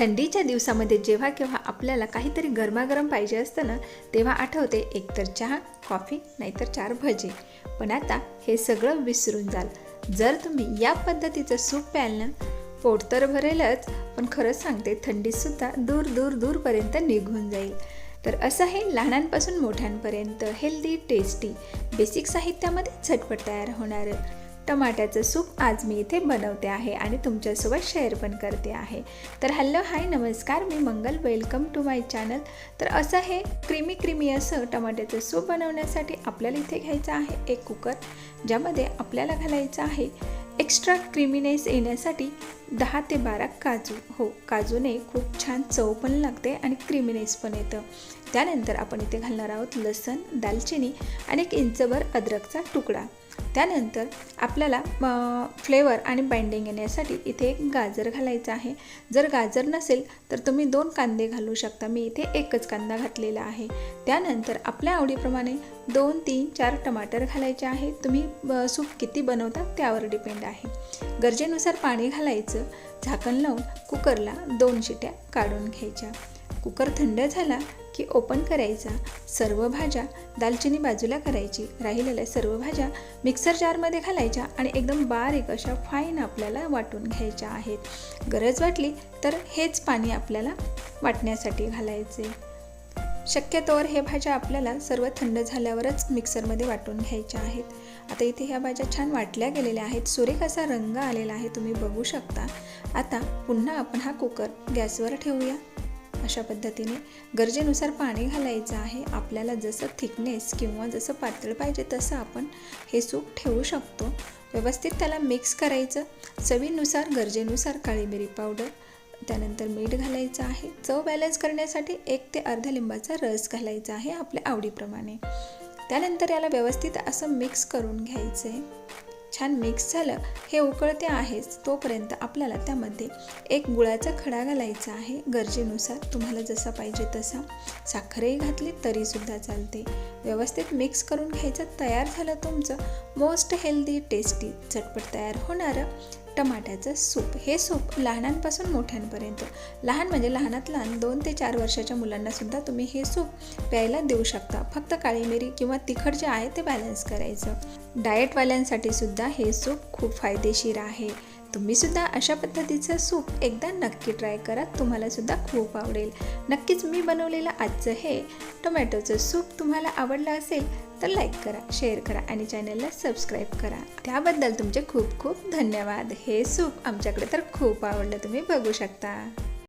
थंडीच्या दिवसामध्ये जेव्हा केव्हा आपल्याला काहीतरी गरमागरम पाहिजे असतं ना तेव्हा आठवते एकतर चहा कॉफी नाहीतर चार भजे. पण आता हे सगळं विसरून जाल. जर तुम्ही या पद्धतीचं सूप प्याल ना पोट तर भरेलच पण खरंच सांगते थंडीसुद्धा दूर दूर दूरपर्यंत निघून जाईल. तर असं हे लहानांपासून मोठ्यांपर्यंत हेल्दी टेस्टी बेसिक साहित्यामध्ये झटपट तयार होणारं. टमाट्याचं सूप आज मी इथे बनवते आहे आणि तुमच्यासोबत शेअर पण करते आहे. तर हॅलो हाय नमस्कार. मी Mangal. Welcome to my channel तर असं हे क्रीमी क्रीमी असं टमाट्याचं सूप बनवण्यासाठी आपल्याला इथे घ्यायचं आहे एक कुकर ज्यामध्ये आपल्याला घालायचं आहे एक्स्ट्रा क्रिमिनेस येण्यासाठी दहा ते बारा काजू. हो काजूने खूप छान चव पण लागते आणि क्रिमिनेस पण येतं. त्यानंतर आपण इथे घालणार आहोत लसण दालचिनी आणि एक इंचभर अद्रकचा तुकडा. त्यानंतर आपल्याला फ्लेवर आणि बाइंडिंग येण्यासाठी इथे एक गाजर घालायचं आहे. जर गाजर नसेल तर तुम्ही दोन कांदे घालू शकता. मी इथे एकच कांदा घातलेला आहे. त्यानंतर आपल्या आवडीप्रमाणे दोन तीन चार टमाटर घालायचे आहे. तुम्ही ब- सूप किती बनवता त्यावर डिपेंड आहे. गरजेनुसार पाणी घालायचं. झाकण लावून कुकरला दोन शिट्या काढून घ्यायच्या. कुकर थंड झाला की ओपन करायचा. सर्व भाज्या दालचिनी बाजूला करायची. राहिलेल्या सर्व भाज्या मिक्सर जारमध्ये घालायच्या आणि एकदम बारीक अशा फाईन आपल्याला वाटून घ्यायच्या आहेत. गरज वाटली तर हेच पाणी आपल्याला वाटण्यासाठी घालायचे. शक्यतोवर हे भाज्या आपल्याला सर्व थंड झाल्यावरच मिक्सरमध्ये वाटून घ्यायच्या आहेत. आता इथे ह्या भाज्या छान वाटल्या गेलेल्या आहेत. सुरेख असा रंग आलेला आहे तुम्ही बघू शकता. आता पुन्हा आपण हा कुकर गॅसवर ठेवूया. अशा पद्धतीने गरजेनुसार पाणी घालायचं आहे. आपल्याला जसं थिकनेस किंवा जसं पातळ पाहिजे तसं आपण हे सूप ठेवू शकतो. व्यवस्थित त्याला मिक्स करायचं. चवीनुसार गरजेनुसार काळी मिरी पावडर त्यानंतर मीठ घालायचं आहे. चव बॅलन्स करण्यासाठी एक ते अर्धा लिंबाचा रस घालायचा आहे आपल्या आवडीप्रमाणे. त्यानंतर याला व्यवस्थित असं मिक्स करून घ्यायचं आहे छान मिक्स झालं. हे उकळते आहेच तोपर्यंत आपल्याला त्यामध्ये एक गुळाचा खडा घालायचा आहे. गरजेनुसार तुम्हाला जसा पाहिजे तसा. साखरही घातली तरीसुद्धा चालते. व्यवस्थित मिक्स करून घ्यायचं तयार झालं तुमचं. मोस्ट हेल्दी टेस्टी झटपट तयार होणारं. टमाट्याचं सूप. हे सूप लहानांपासून मोठ्यांपर्यंत. लहान म्हणजे लहानात लहान दोन ते चार वर्षाच्या मुलांनासुद्धा तुम्ही हे सूप प्यायला देऊ शकता. फक्त काळी मिरी किंवा तिखट जे आहे ते बॅलन्स करायचं. डाएटवाल्यांसाठी सुद्धा हे सूप खूप फायदेशीर आहे. तुम्हीसुद्धा अशा पद्धतीचं सूप एकदा नक्की ट्राय करा. तुम्हालासुद्धा खूप आवडेल. नक्कीच मी बनवलेलं आजचं हे टोमॅटोचं सूप तुम्हाला आवडलं असेल तर लाईक करा शेअर करा आणि चॅनलला सबस्क्राईब करा. त्याबद्दल तुमचे खूप खूप धन्यवाद. हे सूप आमच्याकडे तर खूप आवडलं. तुम्ही बघू शकता.